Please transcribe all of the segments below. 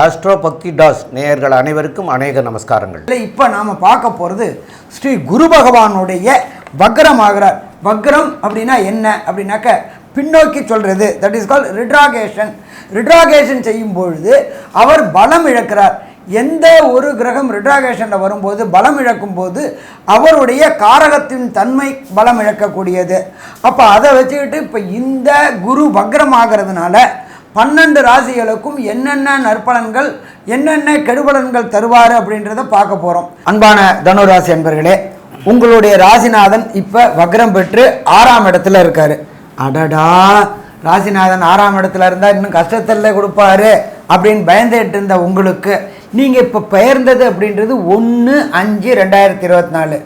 Astro பக்தி toss நேயர்கள் அனைவருக்கும் அநேக நமஸ்காரங்கள். இல்லை இப்போ நாம் பார்க்க போகிறது ஸ்ரீ குரு பகவானுடைய வக்ரம் ஆகிறார் வக்ரம் அப்படின்னா என்ன அப்படின்னாக்க பின்னோக்கி சொல்கிறது தட் இஸ் கால் ரிட்ராகேஷன் ரிட்ராகேஷன் செய்யும் பொழுது அவர் பலம் இழக்கிறார். எந்த ஒரு கிரகம் ரிட்ராகேஷனில் வரும்போது பலம் இழக்கும் போது அவருடைய காரகத்தின் தன்மை பலம் இழக்கக்கூடியது. அப்போ அதை வச்சுக்கிட்டு இப்போ இந்த குரு வக்ரம் ஆகிறதுனால பன்னெண்டு ராசிகளுக்கும் என்னென்ன நற்பலன்கள் என்னென்ன கெடுபலன்கள் தருவார் அப்படின்றத பார்க்க போகிறோம் அன்பான தனுராசி அன்பர்களே உங்களுடைய ராசிநாதன் இப்போ வக்ரம் பெற்று ஆறாம் இடத்துல இருக்கார். அடடா ராசிநாதன் ஆறாம் இடத்துல இருந்தால் இன்னும் கஷ்டத்தில் கொடுப்பாரு அப்படின்னு பயந்துகிட்டு இருந்த உங்களுக்கு நீங்கள் இப்போ பெயர்ந்தது அப்படின்றது ஒன்று அஞ்சு ரெண்டாயிரத்தி இருபத்தி நாலு.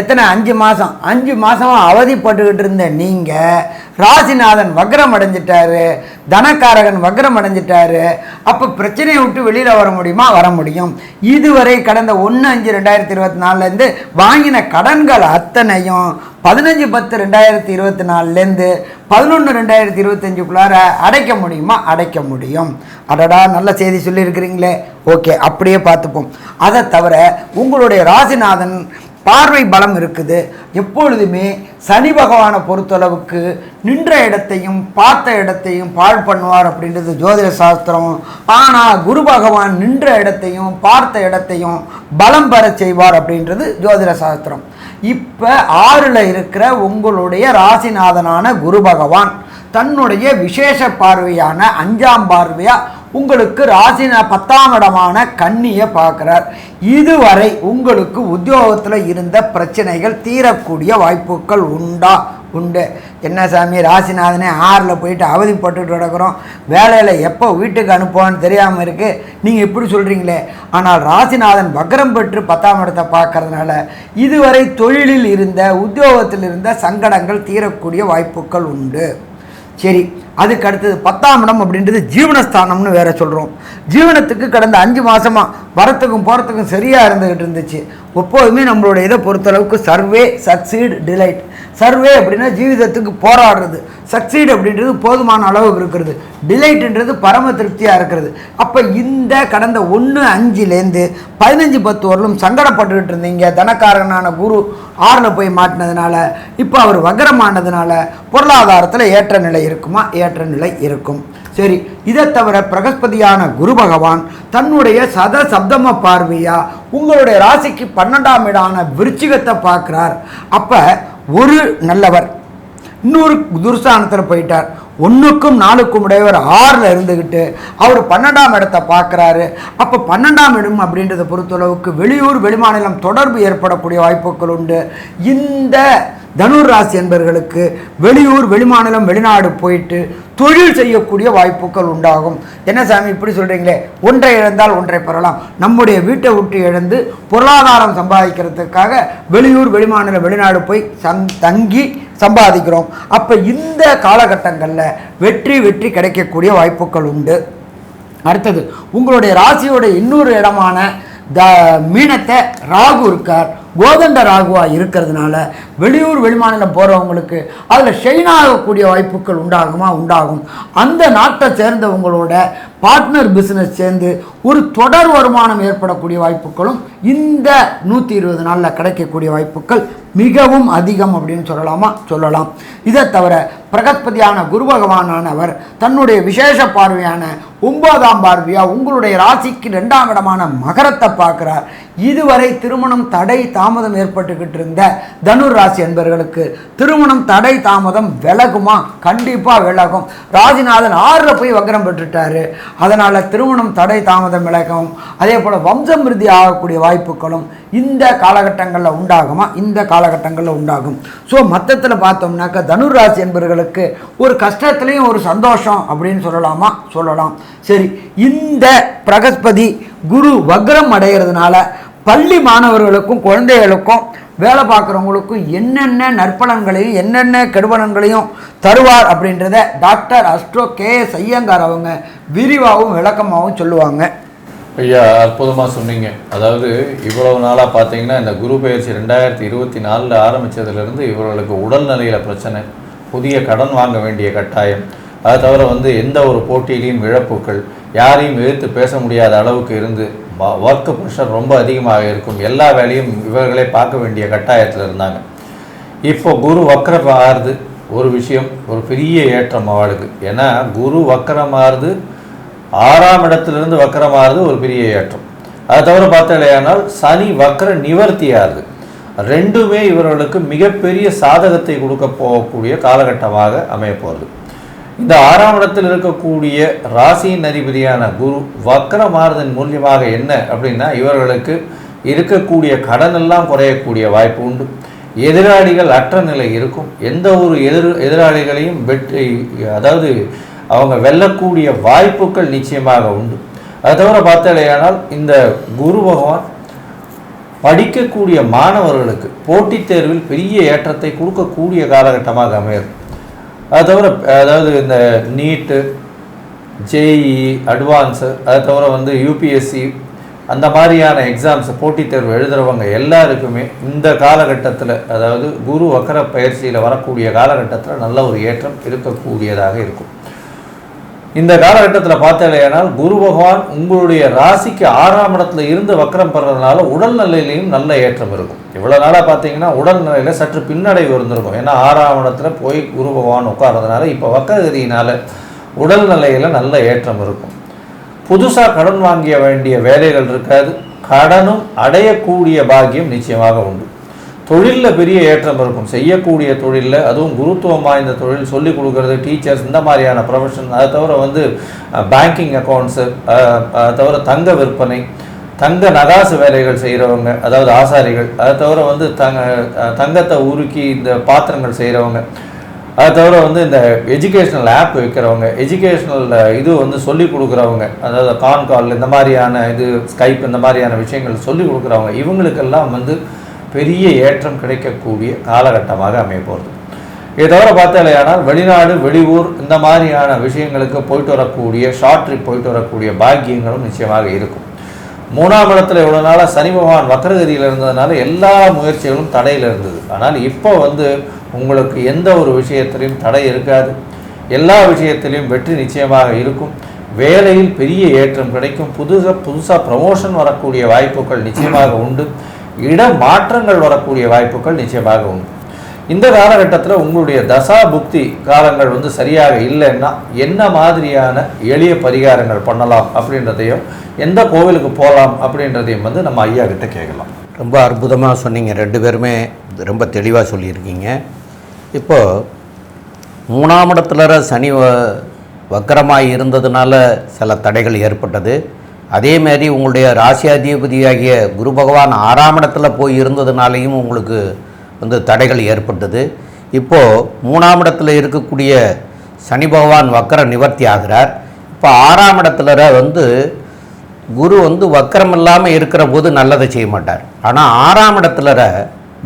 எத்தனை? அஞ்சு மாதம் அஞ்சு மாதமாக அவதிப்பட்டுக்கிட்டு இருந்த நீங்கள் ராசிநாதன் வக்ரம் அடைஞ்சிட்டாரு தனக்காரகன் வக்ரம் அடைஞ்சிட்டாரு அப்போ பிரச்சனையை விட்டு வெளியில் வர முடியுமா? வர முடியும். இதுவரை கடந்த ஒன்று அஞ்சு ரெண்டாயிரத்தி இருபத்தி நாலுலேருந்து வாங்கின கடன்கள் அத்தனையும் பதினஞ்சு பத்து ரெண்டாயிரத்தி இருபத்தி நாலுலேருந்து பதினொன்று ரெண்டாயிரத்தி இருபத்தஞ்சுக்குள்ளார அடைக்க முடியுமா? அடைக்க முடியும். அடடா நல்ல செய்தி சொல்லியிருக்கிறீங்களே. ஓகே அப்படியே பார்த்துப்போம். அதை தவிர உங்களுடைய ராசிநாதன் பார்வை பலம் இருக்குது. எப்பொழுதுமே சனி பகவானை பொறுத்தளவுக்கு நின்ற இடத்தையும் பார்த்த இடத்தையும் பாழ் பண்ணுவார் அப்படின்றது ஜோதிட சாஸ்திரம். ஆனால் குரு பகவான் நின்ற இடத்தையும் பார்த்த இடத்தையும் பலம் பெற செய்வார் அப்படின்றது ஜோதிட சாஸ்திரம். இப்போ ஆறில் இருக்கிற உங்களுடைய ராசிநாதனான குரு பகவான் தன்னுடைய விசேஷ பார்வையான அஞ்சாம் பார்வையாக உங்களுக்கு ராசின பத்தாம் இடமான கன்னியை பார்க்குறார். இதுவரை உங்களுக்கு உத்தியோகத்தில் இருந்த பிரச்சனைகள் தீரக்கூடிய வாய்ப்புகள் உண்டா? உண்டு. என்ன சாமி ராசிநாதனே ஆறில் போயிட்டு அவதிப்பட்டுட்டு கிடக்கிறோம். வேலையில் எப்போ வீட்டுக்கு அனுப்புவான்னு தெரியாமல் இருக்குது நீங்கள் இப்படி சொல்கிறீங்களே ஆனால் ராசிநாதன் வக்ரம் பெற்று பத்தாம் இடத்தை பார்க்கறதுனால இதுவரை தொழிலில் இருந்த உத்தியோகத்தில் இருந்த சங்கடங்கள் தீரக்கூடிய வாய்ப்புகள் உண்டு. சரி அதுக்கு அடுத்தது பத்தாம் இடம் அப்படின்றது ஜீவனஸ்தானம்னு வேற சொல்கிறோம் ஜீவனத்துக்கு கடந்த அஞ்சு மாதமாக வரத்துக்கும் போகிறதுக்கும் சரியாக இருந்துக்கிட்டு இருந்துச்சு. எப்போதுமே நம்மளோட இதை பொறுத்தளவுக்கு சர்வே சக்சீட் டிலைட். சர்வே அப்படின்னா ஜீவிதத்துக்கு போராடுறது. சக்சீட் அப்படின்றது போதுமான அளவுக்கு இருக்கிறது. டிலைட்ன்றது பரம திருப்தியாக இருக்கிறது. அப்போ இந்த கடந்த ஒன்று அஞ்சுலேருந்து பதினஞ்சு பத்து வரலும் சங்கடப்பட்டுக்கிட்டு இருந்தீங்க. தனக்காரனான குரு ஆறில் போய் மாட்டினதுனால இப்போ அவர் வகரமானதுனால பொருளாதாரத்தில் ஏற்ற நிலை இருக்குமா? ஏற்ற நிலை இருக்கும். சரி இதை தவிர பிரகஸ்பதியான குரு பகவான் தன்னுடைய சத சப்தம பார்வையா உங்களுடைய ராசிக்கு பன்னெண்டாம் இடான விருச்சிகத்தை பார்க்குறார். அப்போ ஒரு நல்லவர் இன்னொரு துர்ஸ்தானத்தில் போயிட்டார். ஒன்றுக்கும் நாலுக்கும் உடையவர் ஆறில் இருந்துக்கிட்டு அவர் பன்னெண்டாம் இடத்தை பார்க்குறாரு. அப்போ பன்னெண்டாம் இடம் அப்படின்றத பொறுத்தளவுக்கு வெளியூர் வெளிமாநிலம் தொடர்பு ஏற்படக்கூடிய வாய்ப்புகள் உண்டு. இந்த தனுர் ராசி என்பவர்களுக்கு வெளியூர் வெளிமாநிலம் வெளிநாடு போயிட்டு தொழில் செய்யக்கூடிய வாய்ப்புகள் உண்டாகும். என்ன சாமி இப்படி சொல்கிறீங்களே ஒன்றை இழந்தால் ஒன்றை பெறலாம். நம்முடைய வீட்டை விட்டு இழந்து பொருளாதாரம் சம்பாதிக்கிறதுக்காக வெளியூர் வெளிமாநில வெளிநாடு போய் சந் தங்கி சம்பாதிக்கிறோம். அப்போ இந்த காலகட்டங்களில் வெற்றி வெற்றி கிடைக்கக்கூடிய வாய்ப்புகள் உண்டு. அடுத்தது உங்களுடைய ராசியோட இன்னொரு இடமான த மீனத்தை ராகு இருக்கார். கோதண்ட ராகுவா இருக்கிறதுனால வெளியூர் வெளிமாநிலம் போகிறவங்களுக்கு அதில் ஷெயின் ஆகக்கூடிய வாய்ப்புகள் உண்டாகுமா? உண்டாகும். அந்த நாட்டை சேர்ந்தவங்களோட பார்ட்னர் பிஸ்னஸ் சேர்ந்து ஒரு தொடர் வருமானம் ஏற்படக்கூடிய வாய்ப்புகளும் இந்த நூற்றி இருபது நாளில் கிடைக்கக்கூடிய வாய்ப்புகள் மிகவும் அதிகம் அப்படின்னு சொல்லலாமா? சொல்லலாம். இதை தவிர பிரகஸ்பதியான குரு பகவானானவர் தன்னுடைய விசேஷ பார்வையான ஒன்பதாம் பார்வையாக உங்களுடைய ராசிக்கு ரெண்டாம் இடமான மகரத்தை பார்க்குறார். இதுவரை திருமணம் தடை தாமதம் ஏற்பட்டுக்கிட்டு இருந்த தனுர் ராசி என்பர்களுக்கு திருமணம் தடை தாமதம் விலகுமா? கண்டிப்பாக விலகும். ராஜிநாதன் ஆறில் போய் வக்கரம் பெற்றுட்டாரு. அதனால் திருமணம் தடை தாமதம் விலகும். அதே போல் வம்சம் விருத்தி ஆகக்கூடிய வாய்ப்புகளும் இந்த காலகட்டங்களில் உண்டாகுமா? இந்த காலகட்டங்களில் உண்டாகும். ஸோ மொத்தத்தில் பார்த்தோம்னாக்கா தனுர் ராசி என்பவர்களுக்கு ஒரு கஷ்டத்துலேயும் ஒரு சந்தோஷம் அப்படின்னு சொல்லலாமா? சொல்லலாம். சரி இந்த பிரகஸ்பதி குரு வக்ரம் அடைகிறதுனால பள்ளி மாணவர்களுக்கும் குழந்தைகளுக்கும் வேலை பார்க்குறவங்களுக்கும் என்னென்ன நற்பலன்களையும் என்னென்ன கெடுபலன்களையும் தருவார் அப்படின்றத doctor astro K S Iyengar அவங்க விரிவாகவும் விளக்கமாகவும் சொல்லுவாங்க. ஐயா அற்புதமாக சொன்னீங்க. அதாவது இவ்வளவு நாளாக பார்த்தீங்கன்னா இந்த குரு பயிற்சி ரெண்டாயிரத்தி இருபத்தி நாலில் ஆரம்பித்ததுலேருந்து இவர்களுக்கு உடல்நிலையில் பிரச்சனை புதிய கடன் வாங்க வேண்டிய கட்டாயம் அதை தவிர வந்து எந்த ஒரு போட்டியிலையும் இழப்புகள் யாரையும் எதிர்த்து பேச முடியாத அளவுக்கு இருந்து ஒர்க்கு ப்ரெஷர் ரொம்ப அதிகமாக இருக்கும். எல்லா வேலையும் இவர்களே பார்க்க வேண்டிய கட்டாயத்தில் இருந்தாங்க. இப்போ குரு வக்கரம் ஆறுது ஒரு விஷயம் ஒரு பெரிய ஏற்றம் அவளுக்கு. ஏன்னா குரு வக்கரமாறுது ஆறாம் இடத்திலிருந்து வக்கரமாறுது ஒரு பெரிய ஏற்றம். அதை தவிர பார்த்தாலேயானால் சனி வக்கர நிவர்த்தி ஆறுது ரெண்டுமே இவர்களுக்கு மிகப்பெரிய சாதகத்தை கொடுக்க போகக்கூடிய காலகட்டமாக அமைய போகிறது இந்த ஆறாம் இடத்தில் இருக்கக்கூடிய ராசியின் அதிபதியான குரு வக்கரமாறுதன் மூலியமாக என்ன அப்படின்னா இவர்களுக்கு இருக்கக்கூடிய கடன் எல்லாம் குறையக்கூடிய வாய்ப்பு உண்டு. எதிராளிகள் அற்ற நிலை இருக்கும். எந்த ஒரு எதிர் எதிராளிகளையும் வெற்றி அதாவது அவங்க வெல்லக்கூடிய வாய்ப்புகள் நிச்சயமாக உண்டு. அது தவிர பார்த்தாலேயானால் இந்த குரு பகவான் படிக்கக்கூடிய மாணவர்களுக்கு போட்டித் தேர்வில் பெரிய ஏற்றத்தை கொடுக்கக்கூடிய காலகட்டமாக அமையும். அது தவிர அதாவது இந்த நீட்டு ஜேஇ அட்வான்ஸு அது தவிர வந்து யூபிஎஸ்சி அந்த மாதிரியான எக்ஸாம்ஸ் போட்டித் தேர்வு எழுதுகிறவங்க எல்லாருக்குமே இந்த காலகட்டத்தில் அதாவது குரு வக்கர பயிற்சியில் வரக்கூடிய காலகட்டத்தில் நல்ல ஒரு ஏற்றம் இருக்கக்கூடியதாக இருக்கும். இந்த காலகட்டத்தில் பார்த்தாலேயானால் குரு பகவான் உங்களுடைய ராசிக்கு ஆறாம் இடத்துல இருந்து வக்கரம் பெறதுனால உடல்நிலையிலையும் நல்ல ஏற்றம் இருக்கும். இவ்வளோ நாளாக பார்த்தீங்கன்னா உடல்நிலையில் சற்று பின்னடைவு இருந்திருக்கும். ஏன்னா ஆறாம் இடத்துல போய் குரு பகவான் உட்கார்றதுனால இப்போ வக்கரகதியினால் உடல்நிலையில் நல்ல ஏற்றம் இருக்கும். புதுசாக கடன் வாங்கிய வேண்டிய வேலைகள் இருக்காது. கடனும் அடையக்கூடிய பாக்கியம் நிச்சயமாக உண்டு. தொழிலில் பெரிய ஏற்றம் இருக்கும். செய்யக்கூடிய தொழிலில் அதுவும் குருத்துவம் வாய்ந்த தொழில் சொல்லிக் கொடுக்கறது டீச்சர்ஸ் இந்த மாதிரியான ப்ரொஃபஷன் அதை தவிர வந்து பேங்கிங் அக்கௌண்ட்ஸு அதை தவிர தங்க விற்பனை தங்க நகாசு வேலைகள் செய்கிறவங்க அதாவது ஆசாரிகள் அதை தவிர வந்து தங்க தங்கத்தை உருக்கி இந்த பாத்திரங்கள் செய்கிறவங்க அதை தவிர வந்து இந்த எஜுகேஷ்னல் ஆப் வைக்கிறவங்க எஜுகேஷ்னல் இது வந்து சொல்லி கொடுக்குறவங்க அதாவது கான் கால் இந்த மாதிரியான இது ஸ்கைப் இந்த மாதிரியான விஷயங்கள் சொல்லி கொடுக்குறவங்க இவங்களுக்கெல்லாம் வந்து பெரிய ஏற்றம் கிடைக்கக்கூடிய காலகட்டமாக அமைய போகிறது. இதை தவிர பார்த்தாலேயானால் வெளிநாடு வெளியூர் இந்த மாதிரியான விஷயங்களுக்கு போயிட்டு வரக்கூடிய ஷார்ட் ட்ரிப் போயிட்டு வரக்கூடிய பாக்கியங்களும் நிச்சயமாக இருக்கும். மூணாம் இடத்துல இவ்வளோ நாளாக சனி பகவான் வக்கரகதியில் இருந்ததுனால எல்லா முயற்சிகளும் தடையில் இருந்தது. ஆனால் இப்போ வந்து உங்களுக்கு எந்த ஒரு விஷயத்திலையும் தடை இருக்காது. எல்லா விஷயத்திலையும் வெற்றி நிச்சயமாக இருக்கும். வேலையில் பெரிய ஏற்றம் கிடைக்கும். புதுசாக புதுசாக ப்ரமோஷன் வரக்கூடிய வாய்ப்புகள் நிச்சயமாக உண்டு. இட மாற்றங்கள் வரக்கூடிய வாய்ப்புகள் நிச்சயமாக உண்டு. இந்த காலகட்டத்தில் உங்களுடைய தசா புக்தி காலங்கள் வந்து சரியாக இல்லைன்னா என்ன மாதிரியான எளிய பரிகாரங்கள் பண்ணலாம் அப்படின்றதையும் எந்த கோவிலுக்கு போகலாம் அப்படின்றதையும் வந்து நம்ம ஐயா கிட்ட கேட்கலாம். ரொம்ப அற்புதமாக சொன்னீங்க. ரெண்டு பேருமே ரொம்ப தெளிவாக சொல்லியிருக்கீங்க. இப்போது மூணாம் இடத்துல சனி வ- வக்கரமாக இருந்ததுனால சில தடைகள் ஏற்பட்டது. அதேமாரி உங்களுடைய ராசியாதிபதியாகிய குரு பகவான் ஆறாம் இடத்துல போய் இருந்ததுனாலையும் உங்களுக்கு வந்து தடைகள் ஏற்பட்டது. இப்போது மூணாம் இடத்துல இருக்கக்கூடிய சனி பகவான் வக்கர நிவர்த்தி ஆகிறார். இப்போ ஆறாம் இடத்துல வந்து குரு வந்து வக்கரம் இல்லாமல் இருக்கிற போது நல்லதை செய்ய மாட்டார். ஆனால் ஆறாம் இடத்துல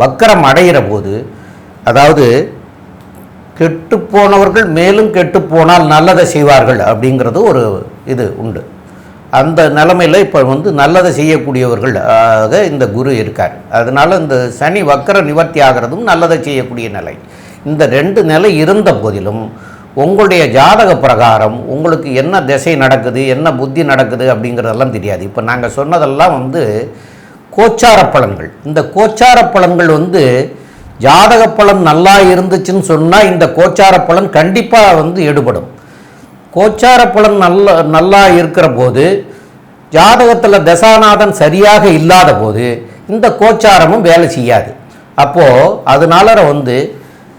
வக்கரம் அடைகிற போது அதாவது கெட்டு போனவர்கள் மேலும் கெட்டு போனால் நல்லதை செய்வார்கள் அப்படிங்கிறது ஒரு இது உண்டு. அந்த நிலமையில் இப்போ வந்து நல்லதை செய்யக்கூடியவர்கள் ஆக இந்த குரு இருக்கார். அதனால் இந்த சனி வக்கர நிவர்த்தி ஆகிறதும் நல்லதை செய்யக்கூடிய நிலை. இந்த ரெண்டு நிலை இருந்த போதிலும் உங்களுடைய ஜாதக பிரகாரம் உங்களுக்கு என்ன திசை நடக்குது என்ன புத்தி நடக்குது அப்படிங்கிறதெல்லாம் தெரியாது. இப்போ நாங்கள் சொன்னதெல்லாம் வந்து கோச்சார பலன்கள். இந்த கோச்சார பலன்கள் வந்து ஜாதக பலன் நல்லா இருந்துச்சுன்னு சொன்னால் இந்த கோச்சார பலன் கண்டிப்பாக வந்து எடுபடும். கோச்சார பலன் நல்ல நல்லா இருக்கிற போது ஜாதகத்தில் தசாநாதன் சரியாக இல்லாத போது இந்த கோச்சாரமும் வேலை செய்யாது. அப்போது அதனால வந்து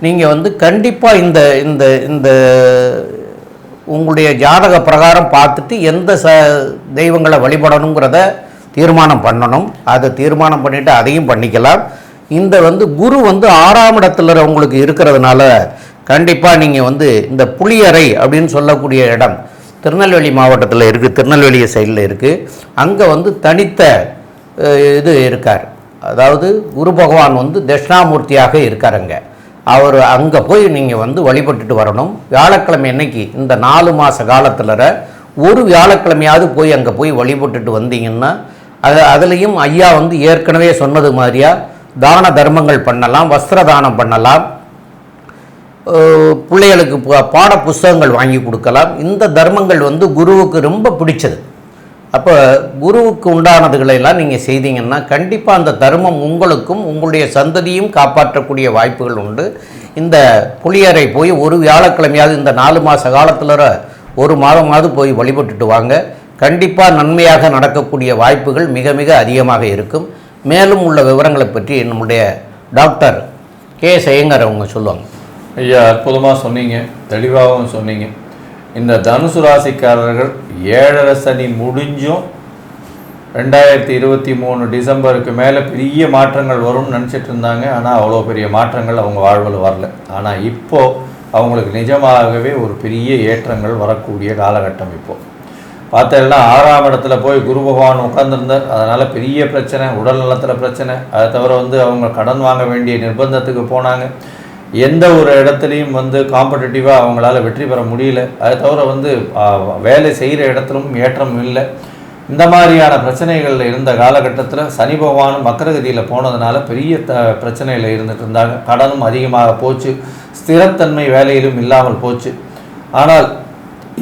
நீங்கள் வந்து கண்டிப்பாக இந்த இந்த இந்த உங்களுடைய ஜாதக பிரகாரம் பார்த்துட்டு எந்த ச தெய்வங்களை வழிபடணுங்கிறத தீர்மானம் பண்ணணும். அதை தீர்மானம் பண்ணிவிட்டு அதையும் பண்ணிக்கலாம். இந்த வந்து குரு வந்து ஆறாம் இடத்துல உங்களுக்கு இருக்கிறதுனால கண்டிப்பாக நீங்கள் வந்து இந்த புளியறை அப்படின்னு சொல்லக்கூடிய இடம் திருநெல்வேலி மாவட்டத்தில் இருக்குது திருநெல்வேலி சைடில் இருக்குது அங்கே வந்து தனித்த இது இருக்கார். அதாவது குரு பகவான் வந்து தட்சிணாமூர்த்தியாக இருக்கார் அங்கே. அவர் அங்கே போய் நீங்கள் வந்து வழிபட்டுட்டு வரணும். வியாழக்கிழமை அன்னைக்கு இந்த நாலு மாத காலத்தில் ஒரு வியாழக்கிழமையாவது போய் அங்கே போய் வழிபட்டுட்டு வந்தீங்கன்னா அது அதுலேயும் ஐயா வந்து ஏற்கனவே சொன்னது மாதிரியா தான தர்மங்கள் பண்ணலாம் வஸ்திர தானம் பண்ணலாம். பிள்ளைகளுக்கு பாட புஸ்தகங்கள் வாங்கி கொடுக்கலாம். இந்த தர்மங்கள் வந்து குருவுக்கு ரொம்ப பிடிச்சது. அப்போ குருவுக்கு உண்டானதுகளெல்லாம் நீங்கள் செய்தீங்கன்னா கண்டிப்பாக அந்த தர்மம் உங்களுக்கும் உங்களுடைய சந்ததியும் காப்பாற்றக்கூடிய வாய்ப்புகள் உண்டு. இந்த புளியரை போய் ஒரு வியாழக்கிழமையாவது இந்த நாலு மாத காலத்தில் ஒரு மாதமாவது போய் வழிபட்டுட்டு வாங்க. கண்டிப்பாக நன்மையாக நடக்கக்கூடிய வாய்ப்புகள் மிக மிக அதிகமாக இருக்கும். மேலும் உள்ள விவரங்களை பற்றி நம்முடைய டாக்டர் கே. சயங்கர் அவங்க சொல்லுவாங்க. ஐயா அற்புதமாக சொன்னீங்க. தெளிவாகவும் சொன்னீங்க. இந்த தனுசு ராசிக்காரர்கள் ஏழரை சனி முடிஞ்சும் ரெண்டாயிரத்தி இருபத்தி மூணு டிசம்பருக்கு மேலே பெரிய மாற்றங்கள் வரும்னு நினச்சிட்டு இருந்தாங்க. ஆனால் அவ்வளோ பெரிய மாற்றங்கள் அவங்க வாழ்வில் வரல. ஆனால் இப்போது அவங்களுக்கு நிஜமாகவே ஒரு பெரிய ஏற்றங்கள் வரக்கூடிய காலகட்டம் இப்போது பார்த்தேன்னா ஆறாம் இடத்துல போய் குரு பகவான் உட்காந்துருந்தார் அதனால் பெரிய பிரச்சனை உடல் நலத்தில் பிரச்சனை. அதை தவிர வந்து அவங்க கடன் வாங்க வேண்டிய நிர்பந்தத்துக்கு போனாங்க. எந்த ஒரு இடத்துலையும் வந்து காம்படிட்டிவாக அவங்களால வெற்றி பெற முடியல. அதை தவிர வந்து வேலை செய்கிற இடத்துலும் ஏற்றம் இல்லை. இந்த மாதிரியான பிரச்சனைகளில் இருந்த காலகட்டத்தில் சனி பகவானும் மக்கரகதியில் போனதுனால பெரிய த பிரச்சனையில் இருந்துட்டு இருந்தாங்க. கடனும் அதிகமாக போச்சு. ஸ்திரத்தன்மை வேலையிலும் இல்லாமல் போச்சு. ஆனால்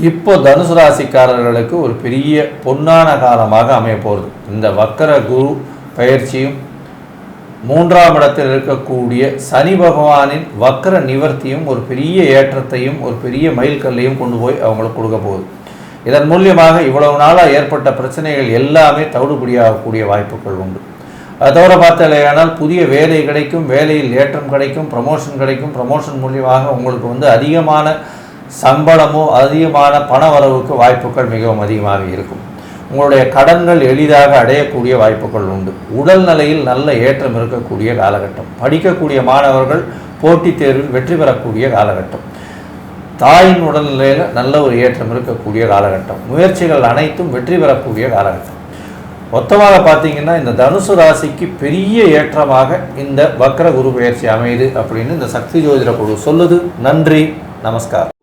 இப்போ தனுசு ராசிக்காரர்களுக்கு ஒரு பெரிய பொன்னான காலமாக அமைய போகிறது இந்த வக்கர குரு பயிற்சியும் மூன்றாம் இடத்தில் இருக்கக்கூடிய சனி பகவானின் வக்கர நிவர்த்தியும் ஒரு பெரிய ஏற்றத்தையும் ஒரு பெரிய மைல்கல்லையும் கொண்டு போய் அவங்களுக்கு கொடுக்க போகுது. இதன் மூலியமாக இவ்வளவு நாளாக ஏற்பட்ட பிரச்சனைகள் எல்லாமே தவிடுபடியாகக்கூடிய வாய்ப்புகள் உண்டு. அது தவிர பார்த்தாலேயானால் புதிய வேலை கிடைக்கும் வேலையில் ஏற்றம் கிடைக்கும் ப்ரமோஷன் கிடைக்கும். ப்ரமோஷன் மூலியமாக உங்களுக்கு வந்து அதிகமான சம்பளமோ அதிகமான பண வரவுக்கு வாய்ப்புகள் மிகவும் அதிகமாக இருக்கும். உங்களுடைய கடன்கள் எளிதாக அடையக்கூடிய வாய்ப்புகள் உண்டு. உடல் நிலையில் நல்ல ஏற்றம் இருக்கக்கூடிய காலகட்டம். படிக்கக்கூடிய மாணவர்கள் போட்டித் தேர்வில் வெற்றி பெறக்கூடிய காலகட்டம். தாயின் உடல்நிலையில் நல்ல ஒரு ஏற்றம் இருக்கக்கூடிய காலகட்டம். முயற்சிகள் அனைத்தும் வெற்றி பெறக்கூடிய காலகட்டம். மொத்தமாக பார்த்தீங்கன்னா இந்த தனுசு ராசிக்கு பெரிய ஏற்றமாக இந்த வக்ர குரு பயிற்சி அமையுது அப்படின்னு இந்த சக்தி ஜோதிட குழு சொல்லுது. நன்றி நமஸ்காரம்